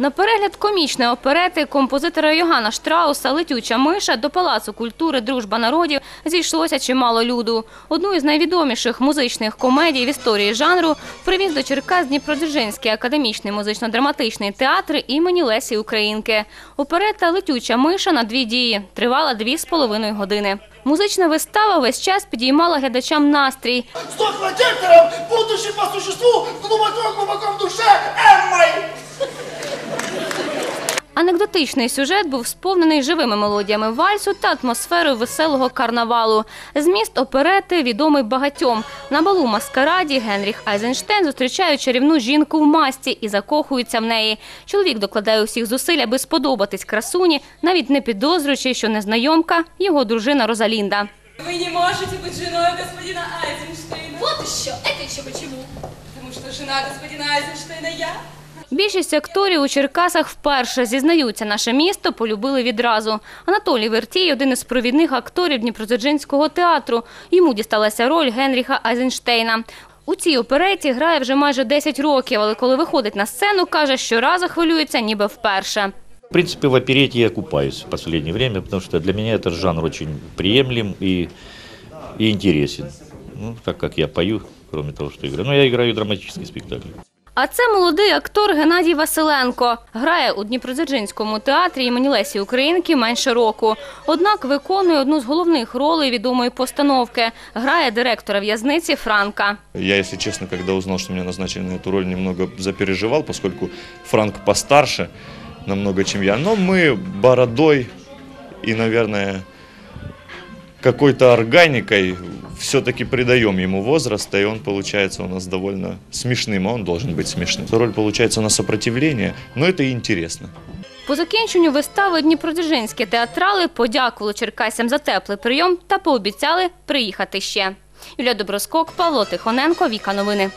На перегляд комічної оперети композитора Йоганна Штрауса «Летюча миша» до Палацу культури «Дружба народів» зійшлося чимало люду. Одну із найвідоміших музичних комедій в історії жанру привіз до Черкас Дніпродзержинський академічний музично-драматичний театр імені Лесі Українки. Оперета «Летюча миша» на дві дії тривала дві з половиною години. Музична вистава весь час підіймала глядачам настрій. Сто протекторов, будущий по существу, глубоко-глубоко в душе Эммой. Анекдотичний сюжет був сповнений живими мелодіями вальсу та атмосферою веселого карнавалу. Зміст оперети відомий багатьом. На балу маскараді Генріх Айзенштейн зустрічає чарівну жінку в масті і закохується в неї. Чоловік докладає усіх зусиль, аби сподобатись красуні, навіть не підозрюючи, що незнайомка його дружина Розалінда. Вы не можете быть женой господина Айзенштейна. Вот еще. Это еще почему? Потому что жена господина Айзенштейна я. Більшість акторів у Черкасах вперше зізнаються, наше місто полюбили відразу. Анатолій Вертій – один із провідних акторів Дніпродзержинського театру. Йому дісталася роль Генріха Айзенштейна. У цій опереті грає вже майже 10 років, але коли виходить на сцену, каже, щоразу хвилюється ніби вперше. В принципе, в оперете я купаюсь в последнее время, потому что для меня этот жанр очень приемлем и, и интересен. Ну, так как я пою, кроме того, что играю. Но я играю драматический спектакль. А це молодий актор Геннадій Василенко. Грає у Дніпродзержинському театрі імені Лесі Українки менше року. Однак виконує одну з головних ролей відомої постановки. Грає директора в'язниці Франка. Я, если честно, когда узнал, что меня назначили на эту роль, немного запереживал, поскольку Франк постарше намного, чем я. Но мы бородой и, наверное, какой-то органикой все-таки придаем ему возраста, и он получается у нас довольно смешным, а он должен быть смешным. Роль получается на сопротивление, но это и интересно. По закінченню вистави Дніпродзержинські театрали подякували черкасям за теплий прийом та пообіцяли приїхати ще. Юлія Доброскок, Павло Тихоненко, Віка Новини.